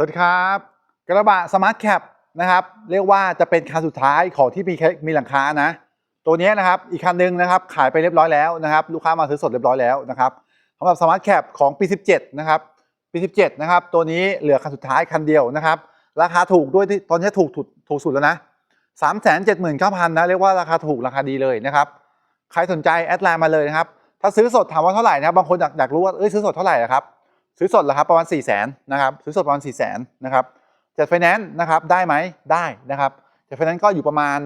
สวัสดีครับ กระบะสมาร์ทแคปนะครับ เรียกว่าจะเป็นคันสุดท้ายของที่มีแค่มีหลังคานะ ตัวนี้นะครับอีกคันหนึงนะครับขายไปเรียบร้อยแล้วนะครับ ลูกค้ามาซื้อสดเรียบร้อยแล้วนะครับสำหรับสมาร์ทแคปของปี 17 นะครับปี17 นะครับ ตัวนี้เหลือคันสุดท้ายคันเดียวนะครับ ราคาถูกด้วยที่ตอนนี้ถูกถูกถูกสุดแล้วนะ3 7 9 0 0 0นะเรียกว่าราคาถูกราคาดีเลยนะครับ ใครสนใจแอดไลน์มาเลยนะครับ ถ้าซื้อสดถามว่าเท่าไหร่นะครับบางคนอยากอยากรู้ว่าเอ้ยซื้อสดเท่าไหร่อะครับ ซื้อสดเหรอครับประมาณ4 0 0 0 0นนะครับซื้อสดประมาณ4 0 0 0 0นนะครับจัดไฟแนนซ์นะครับได้ไหมได้นะครับจัดไฟแนนซ์ก็อยู่ประมาณ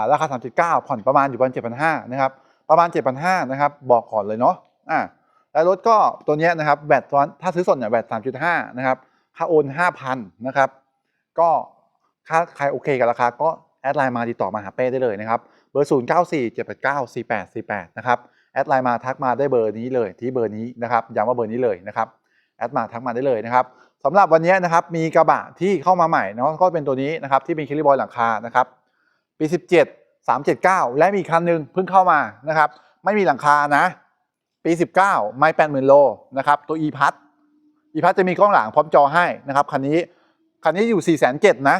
าราคา 3.9 ผ่อนประมาณอยู่ประมาณ7,500นะครับประมาณ 7,500นะครับบอกก่อนเลยเนาะอ่าแล้วรถก็ตัวเนี้ยนะครับแบตตอนถ้าซื้อสดเนี่ยแบต3.5นะครับค่าโอน5,000นะครับก็ถ้าใครโอเคกับราคาก็แอดไลน์มาติดต่อมาหาเป้ได้เลยนะครับเบอร์ 0 9 4 7 8 9 4 8 4 8 นะครับ แอดไลน์มาทักมาได้เบอร์นี้เลยที่เบอร์นี้นะครับย้ำว่าเบอร์นี้เลยนะครับแอดมาทักมาได้เลยนะครับสำหรับวันนี้นะครับมีกระบะที่เข้ามาใหม่เนาะก็เป็นตัวนี้นะครับที่มีคิริบอยหลังคานะครับปี 17 379 และมีคันหนึ่งเพิ่งเข้ามานะครับไม่มีหลังคานะ ปี 19 ไม่80,000โลนะครับตัว e พัท e พัทจะมีกล้องหลังพร้อมจอให้นะครับคันนี้คันนี้อยู่ 4 7 0 0 0นะ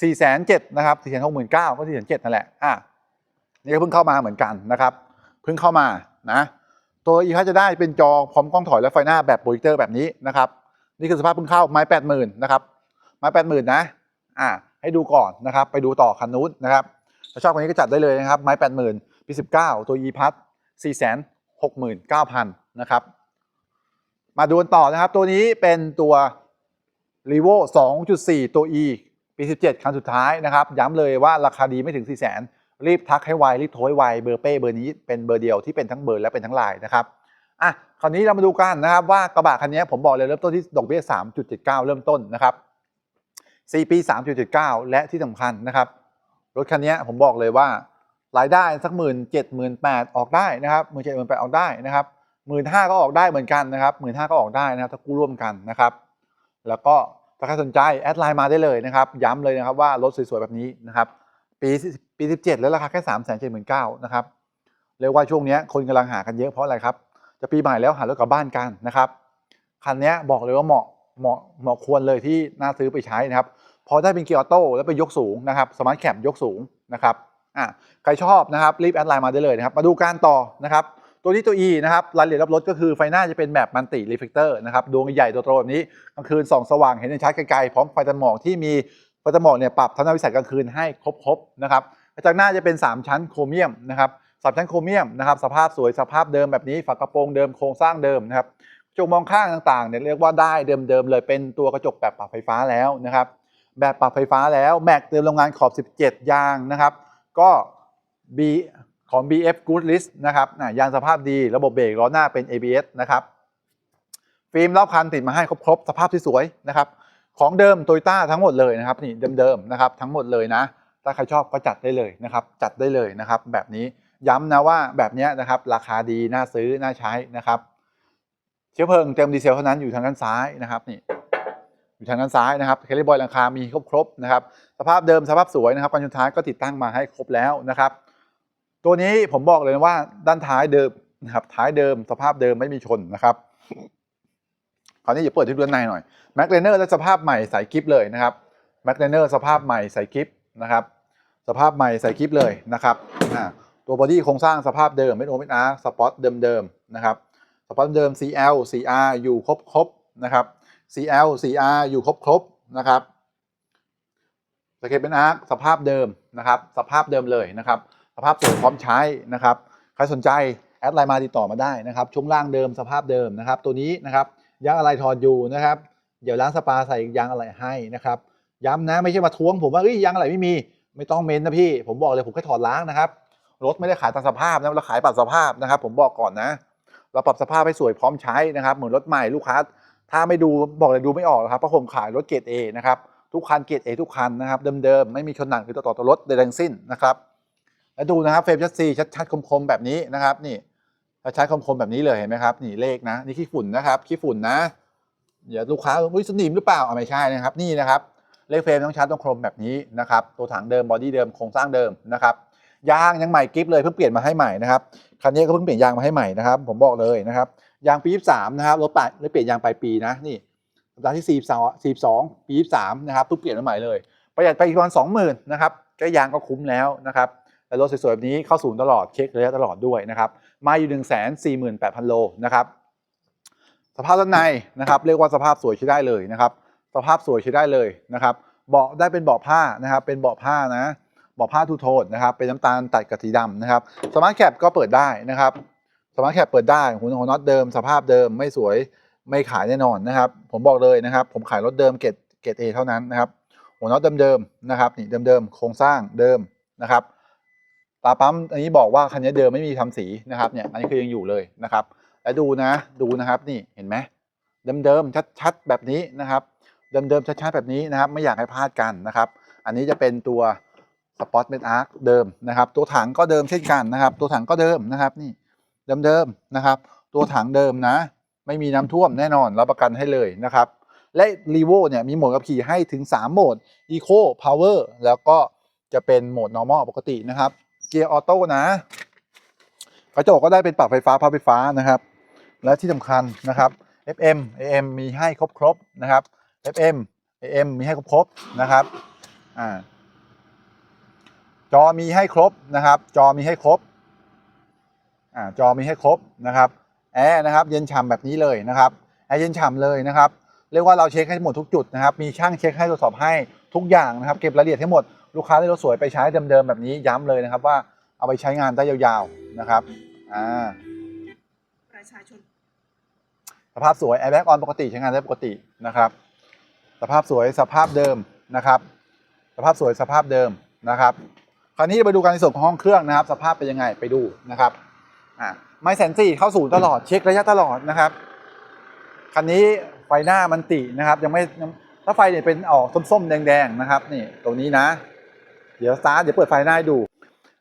4 7 0 0 0นะครับ4 6 9 0 0ก็4 7 0 0นั่นแหละอะนี่ก็เพิ่งเข้ามาเหมือนกันนะครับ พิ่งเข้ามานะตัวอีพัจะได้เป็นจอพร้อมกล้องถอยและไฟหน้าแบบโปรเจคเตอร์แบบนี้นะครับนี่คือสภาพเพิ่งเข้าไม้แปดหมื่นนะครับไม้แปดหมื่นนะอ่าให้ดูก่อนนะครับไปดูต่อคันนู้นนะครับถ้าชอบคันนี้ก็จัดได้เลยนะครับไม้แปดหมื่นปีสิบเก้าตัวอีพัทสี่แสนหกหมื่นเก้าพันนะครับมาดูกันต่อนะครับ ตัวนี้เป็นตัว r e v o 2.4 ตัว E ปี 17 คันสุดท้ายนะครับ ย้ำเลยว่าราคาดีไม่ถึง 4 0 0 0 0 รีบทักให้ไวรีบโทรให้ไวเบอร์เป้เบอร์นี้เป็นเบอร์เดียวที่เป็นทั้งเบอร์และเป็นทั้งไลน์นะครับอะคราวนี้เรามาดูกันนะครับว่ากระบะคันนี้ผมบอกเลยเริ่มต้นที่ดอกเบี้ย 3.79 เริ่มต้นนะครับ4ปี 3.79 และที่สำคัญนะครับรถคันนี้ผมบอกเลยว่ารายได้สักหมื่นเจ็ดหมื่นแปดออกได้นะครับหมื่นเจ็ดหมื่นแปดออกได้นะครับหมื่นห้าก็ออกได้เหมือนกันนะครับหมื่นห้าก็ออกได้นะครับถ้ากู้ร่วมกันนะครับ แล้วก็ถ้าใครสนใจแอดไลน์มาได้เลยนะครับ ย้ำเลยนะครับว่ารถสวยๆแบบนี้นะครับ ปีปี17แล้วราคาแค่3 7 9 0 0 0นเก้านะครับเรียกว่าช่วงนี้คนกำลังหากันเยอะเพราะอะไรครับ จะปีใหม่แล้วหารถกลับบ้านกันนะครับคันนี้บอกเลยว่าเหมาะเหมาะเหมาะควรเลยที่น่าซื้อไปใช้นะครับ พอได้เป็นเกียร์ออโต้แล้วไปยกสูงนะครับสมาร์ทแคปยกสูงนะครับอะใครชอบนะครับรีบแอดไลน์มาได้เลยนะครับ มาดูการต่อนะครับ ตัวนี้ตัว E นะครับรายละเอียดรับรถก็คือไฟหน้าจะเป็นแบบมันติรีเฟกเตอร์นะครับดวงใหญ่ตัวโตแบบนี้กลางคืนส่องสว่างเห็นได้ชัดไกลๆพร้อมไฟตัดหมอกที่มี ไฟตัดหมอกเนี่ยปรับทัศนวิสัยกลางคืนให้ครบๆนะครับกระจังหน้าจะเป็น 3 ชั้นโครเมียมนะครับสามชั้นโครเมียมนะครับสภาพสวยสภาพเดิมแบบนี้ฝากระโปรงเดิมโครงสร้างเดิมนะครับกระจกมองข้างต่างๆเนี่ยเรียกว่าได้เดิมๆเลยเป็นตัวกระจกแบบปรับไฟฟ้าแล้วนะครับแบบปรับไฟฟ้าแล้วแม็กเดิมโรงงานขอบ 17 ยางนะครับ ก็ B ของ BF Good List นะครับอะยางสภาพดีระบบเบรกล้อหน้าเป็น ABS นะครับฟิล์มรอบคันติดมาให้ครบๆ สภาพที่สวยนะครับ ของเดิมโตโยต้าทั้งหมดเลยนะครับนี่เดิมๆนะครับทั้งหมดเลยนะ ถ้าใครชอบก็จัดได้เลยนะครับ จัดได้เลยนะครับ แบบนี้ย้ำนะว่าแบบนี้นะครับ ราคาดีน่าซื้อน่าใช้นะครับ เชื้อเพลิงเต็มดีเซลเท่านั้นอยู่ทางด้านซ้ายนะครับนี่อยู่ทางด้านซ้ายนะครับเคลลี่บอยราคา มีครบๆนะครับ สภาพเดิมสภาพสวยนะครับกันชนท้ายก็ติดตั้งมาให้ครบแล้วนะครับ ตัวนี้ผมบอกเลยว่าด้านท้ายเดิมนะครับ ท้ายเดิมสภาพเดิมไม่มีชนนะครับ คราวนี้อย่าเปิดที่ด้านในหน่อยแม็กเลเนอร์และสภาพใหม่ใส่กิฟเลยนะครับแม็กเลเนอร์สภาพใหม่ใส่กิฟนะครับสภาพใหม่ใส่กิฟเลยนะครับตัวบอดี้โครงสร้างสภาพเดิมเป็นโอเป็นอาร์สปอตเดิมๆนะครับสปอตเดิม CL CR อยู่ครบครบๆนะครับ CL CR อยู่ครบครบๆนะครับสเก็ตเป็นอาร์สภาพเดิมนะครับ สภาพเดิมเลยนะครับ สภาพสวยพร้อมใช้นะครับ ใครสนใจแอดไลน์มาติดต่อมาได้นะครับช่วงล่างเดิมสภาพเดิมนะครับ ตัวนี้นะครับ ยางอะไรถอดอยู่นะครับ เดี๋ยวล้างสปาใส่ยางอะไรให้นะครับ ย้ำนะไม่ใช่มาทวงผมว่าเอ้ยยางอะไรไม่มี ไม่ต้องเมนนะพี่ ผมบอกเลยผมแค่ถอดล้างนะครับ รถไม่ได้ขายตามสภาพนะเราขายปรับสภาพนะครับ ผมบอกก่อนนะ เราปรับสภาพให้สวยพร้อมใช้นะครับ เหมือนรถใหม่ลูกค้า ถ้าไม่ดูบอกเลยดูไม่ออกหรอกครับเพราะผมขายรถเกรด A นะครับทุกคันเกรด A ทุกคันนะครับเดิมๆไม่มีชนหนักคือต่อต่อรถใดทั้งสิ้นนะครับแล้วดูนะครับเฟรมชัดซีชัดๆคมๆแบบนี้นะครับนี่ ใชัดๆคมแบบนี้เลยเห็นไหมครับนี่เลขนะนี่ขี้ฝุ่นนะครับขี้ฝุ่นนะอย่าลูกค้าอุ้ยสนิมหรือเปล่าอะไม่ใช่นะครับ นี่นะครับเลขเฟรมต้องชัดต้องคมแบบนี้นะครับ ตัวถังเดิมบอดี้เดิมโครงสร้างเดิมนะครับยางยังใหม่กริปเลยเพิ่งเปลี่ยนมาให้ใหม่นะครับคันนี้ก็เพิ่งเปลี่ยนยางมาให้ใหม่นะครับผมบอกเลยนะครับยางปี23นะครับรถปะรถเปลี่ยนยางปลายปีนะนี่สัปดาห์ที่ 42 42ปี23นะครับเพิ่งเปลี่ยนมาใหม่เลย ประหยัดไปอีกประมาณ20,000นะครับแก้ยางก็คุ้มแล้วนะครับ แต่รถสวยๆแบบนี้เข้าศูนย์ตลอดเช็คระยะตลอดด้วยนะครับมาอยู่ 148,000 โลนะครับสภาพด้านในนะครับเรียกว่าสภาพสวยใช้ได้เลยนะครับสภาพสวยใช้ได้เลยนะครับเบาะได้เป็นเบาะผ้านะครับเป็นเบาะผ้านะเบาะผ้าทูโทนนะครับเป็นน้ำตาลตัดกับสีดำนะครับสมาร์ทแคปก็เปิดได้นะครับสมาร์ทแคปเปิดได้หุ่นของน็อตเดิม สภาพเดิมไม่สวยไม่ขายแน่นอนนะครับ ผมบอกเลยนะครับ ผมขายรถเดิมเกรดเกรดเอเท่านั้นนะครับหัวน็อตเดิมๆนะครับนี่เดิมๆโครงสร้างเดิมนะครับ ตาปั๊มอันนี้บอกว่าคันนี้เดิมไม่มีทำสีนะครับเนี่ยอันนี้คือยังอยู่เลยนะครับ แล้วดูนะดูนะครับนี่เห็นไหมเดิมๆชัดๆแบบนี้นะครับ เดิมๆชัดๆแบบนี้นะครับ ไม่อยากให้พลาดกันนะครับ อันนี้จะเป็นตัวสปอ t เม a อาร์คเดิมนะครับ ตัวถังก็เดิมเช่นกันนะครับ ตัวถังก็เดิมนะครับนี่เดิมๆนะครับ ตัวถังเดิมนะ ไม่มีน้ำท่วมแน่นอนรับประกันให้เลยนะครับ และ r ีโวเนี่ยมีโหมดขับขี่ให้ถึง 3 โหมด Eco Power แล้วก็จะเป็นโหมด normal ปกตินะครับ เกียร์ออโต้นะกระจกก็ได้เป็นปรับไฟฟ้าพับไฟฟ้านะครับ และที่สำคัญนะครับ FM AM มีให้ครบครบๆนะครับ FM AM มีให้ครบครบๆนะครับอ่าจอมีให้ครบนะครับ จอมีให้ครบอ่าจอมีให้ครบนะครับแอร์นะครับ เย็นฉ่ำแบบนี้เลยนะครับแอร์เย็นฉ่ำเลยนะครับ เรียกว่าเราเช็คให้หมดทุกจุดนะครับ มีช่างเช็คให้ตรวจสอบให้ทุกอย่างนะครับ เก็บรายละเอียดให้หมด ลูกค้าได้รถสวยไปใช้เดิมๆแบบนี้ย้ำเลยนะครับว่าเอาไปใช้งานได้ยาวๆนะครับอ่าประชาชนสภาพสวยแอร์แบ็กออนปกติใช้งานได้ปกตินะครับ สภาพสวยสภาพเดิมนะครับ สภาพสวยสภาพเดิมนะครับ คราวนี้ไปดูการในส่วนของห้องเครื่องนะครับ สภาพเป็นยังไงไปดูนะครับอ่าไม่แสนสี่เข้าศูนย์ตลอดเช็คระยะตลอดนะครับคันนี้ไฟหน้ามันตินะครับ ยังไม่ถ้าไฟเนี่ยเป็นออกส้มๆแดงๆนะครับนี่ตรงนี้นะ เดี๋ยวสตาร์ทเดี๋ยวเปิดไฟหน้าให้ดู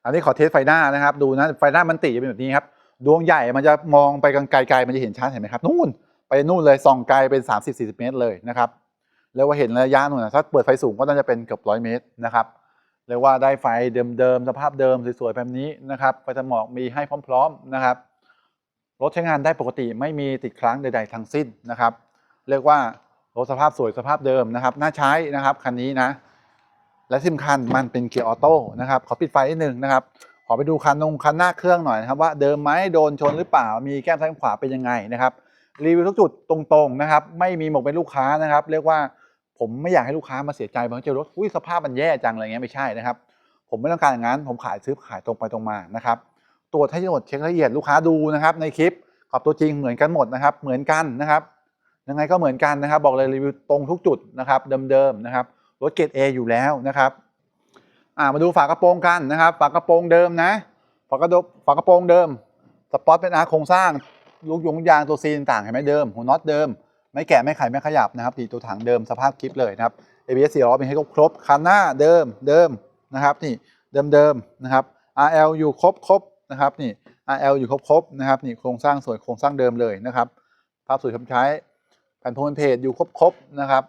อันนี้ขอเทสไฟหน้านะครับ ดูนะไฟหน้ามันติจะเป็นแบบนี้ครับ ดวงใหญ่มันจะมองไปไกลๆมันจะเห็นชัดเห็นไหมครับนู่นไปนู่นเลยส่องไกลเป็น 30-40 เมตรเลยนะครับเรียกว่าเห็นระยะนู่นนะถ้าเปิดไฟสูงก็น่าจะเป็นเกือบร้อยเมตรนะครับเรียกว่าได้ไฟเดิมๆสภาพเดิมสวยๆแบบนี้นะครับไฟสมอกมีให้พร้อม ๆนะครับรถใช้งานได้ปกติไม่มีติดค้างใด ๆ ทั้งสิ้นนะครับ เรียกว่ารถสภาพสวยสภาพเดิมนะครับ น่าใช้นะครับคันนี้นะ และที่สำคัญมันเป็นเกียร์ออโต้นะครับขอปิดไฟนิดนึงนะครับขอไปดูคันนงคันหน้าเครื่องหน่อยนะครับว่าเดิมไหมโดนชนหรือเปล่า มีแก้มซ้ายขวาเป็นยังไงนะครับรีวิวทุกจุดตรงๆนะครับไม่มีหมกเป็นลูกค้านะครับ เรียกว่าผมไม่อยากให้ลูกค้ามาเสียใจบางทีรถอุ้ยสภาพมันแย่จังอะไรเงี้ยไม่ใช่นะครับ ผมไม่ต้องการอย่างนั้น ผมขายซื้อขายตรงไปตรงมานะครับตรวจให้หมดเช็คละเอียดลูกค้าดูนะครับ ในคลิปกับตัวจริงเหมือนกันหมดนะครับ เหมือนกันนะครับยังไงก็เหมือนกันนะครับ บอกเลยรีวิวตรงทุกจุดนะครับเดิมๆนะครับ รถเกรด A อยู่แล้วนะครับมาดูฝากระโปรงกันนะครับ ฝากระโปรงเดิมนะ ฝากระโดฝากระโปรงเดิม สปอตเป็นอาร์โครงสร้าง ลูกยงยางตัวซีนต่างเห็นไหมเดิม หัวน็อตเดิม ไม่แกะไม่ไขไม่ขยับนะครับตีตัวถังเดิมสภาพคลิปเลยนะครับ ABS 4ล้อมีให้ครบคันหน้าเดิมเดิมนะครับนี่เดิมเดิมๆนะครับ RL อยู่ครบครบนะครับนี่ RL อยู่ครบครบๆนะครับนี่โครงสร้างสวยโครงสร้างเดิมเลยนะครับภาพสวยคำใช้แผ่นโพลเพจอยู่ครบครบๆนะครับ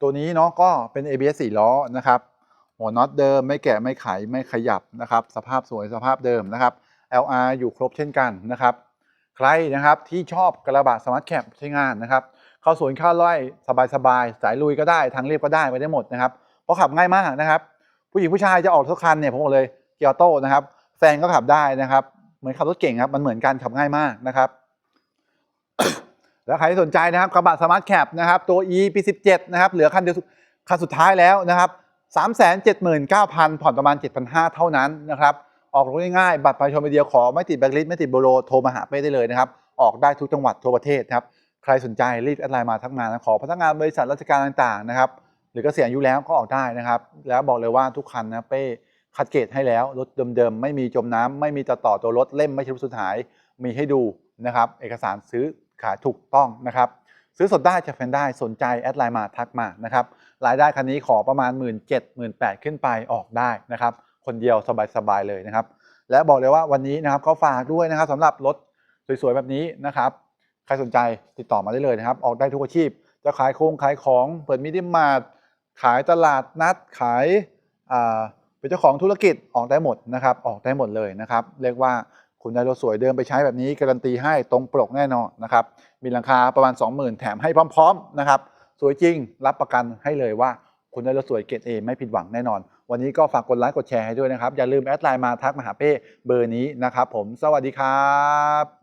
ตัวนี้เนาะก็เป็น ABS 4 ล้อนะครับหัวน็อตเดิมไม่แกะไม่ไขไม่ขยับนะครับ สภาพสวยสภาพเดิมนะครับ LR อยู่ครบเช่นกันนะครับ ใครนะครับที่ชอบกระบะสมาร์ทแคปใช้งานนะครับ เข้าสวนเข้าไร่สบายๆสายลุยก็ได้ทางเรียบก็ได้ไปได้หมดนะครับเพราะขับง่ายมากนะครับ ผู้หญิงผู้ชายจะออกทุกคันเนี่ยผมบอกเลยเกียร์โต้นะครับแฟนก็ขับได้นะครับ เหมือนขับรถเก่งครับมันเหมือนกันขับง่ายมากนะครับ แล้วใครที่สนใจนะครับกระบะสมาร์ทแคปนะครับตัว E ปี 17 นะครับ เหลือคันเดียวคันสุดท้ายแล้วนะครับ 379,000 ผ่อนประมาณ 7,500 เท่านั้นนะครับ ออกรถง่ายๆ บัตรประชาชนใบเดียวขอไม่ติดแบล็คลิสต์ไม่ติดโบโลโทรมาหาเป้ได้เลยนะครับ ออกได้ทุกจังหวัดทั่วประเทศนะครับ ใครสนใจรีบแอดไลน์มาทักมานะขอพนักงานบริษัทราชการต่างๆนะครับหรือเกษียณอายุแล้วก็ออกได้นะครับ แล้วบอกเลยว่าทุกคันนะเป้คัดเกรดให้แล้วรถเดิมๆไม่มีจมน้ำไม่มีต่อต่อตัวรถเล่มไม่ใช่รถสุดหายมีให้ดูนะครับ เอกสารซื้อ ขายถูกต้องนะครับซื้อสดได้จะแฟนได้สนใจแอดไลน์มาทักมานะครับรายได้คันนี้ขอประมาณ 1 7 0 0 0 0 1 8 0 0ขึ้นไปออกได้นะครับคนเดียวสบายๆเลยนะครับและบอกเลยว่าวันนี้นะครับก็ฝากด้วยนะครับสำหรับรถสวยๆแบบนี้นะครับใครสนใจติดต่อมาได้เลยนะครับ ออกได้ทุกอาชีพ จะขายโครงขายของเปิดมินิมาร์ทขายตลาดนัดขายเป็นเจ้าของธุรกิจออกได้หมดนะครับ ออกได้หมดเลยนะครับ เรียกว่า คุณได้รถสวยเดิมไปใช้แบบนี้การันตีให้ตรงปกแน่นอนนะครับ มีราคาประมาณ 20,000 แถมให้พร้อมๆนะครับ สวยจริงรับประกันให้เลยว่า คุณได้รถสวยเกรดเอไม่ผิดหวังแน่นอน วันนี้ก็ฝากกดไลค์กดแชร์ให้ด้วยนะครับ อย่าลืมแอดไลน์มาทักมาหาเป้เบอร์นี้นะครับผม สวัสดีครับ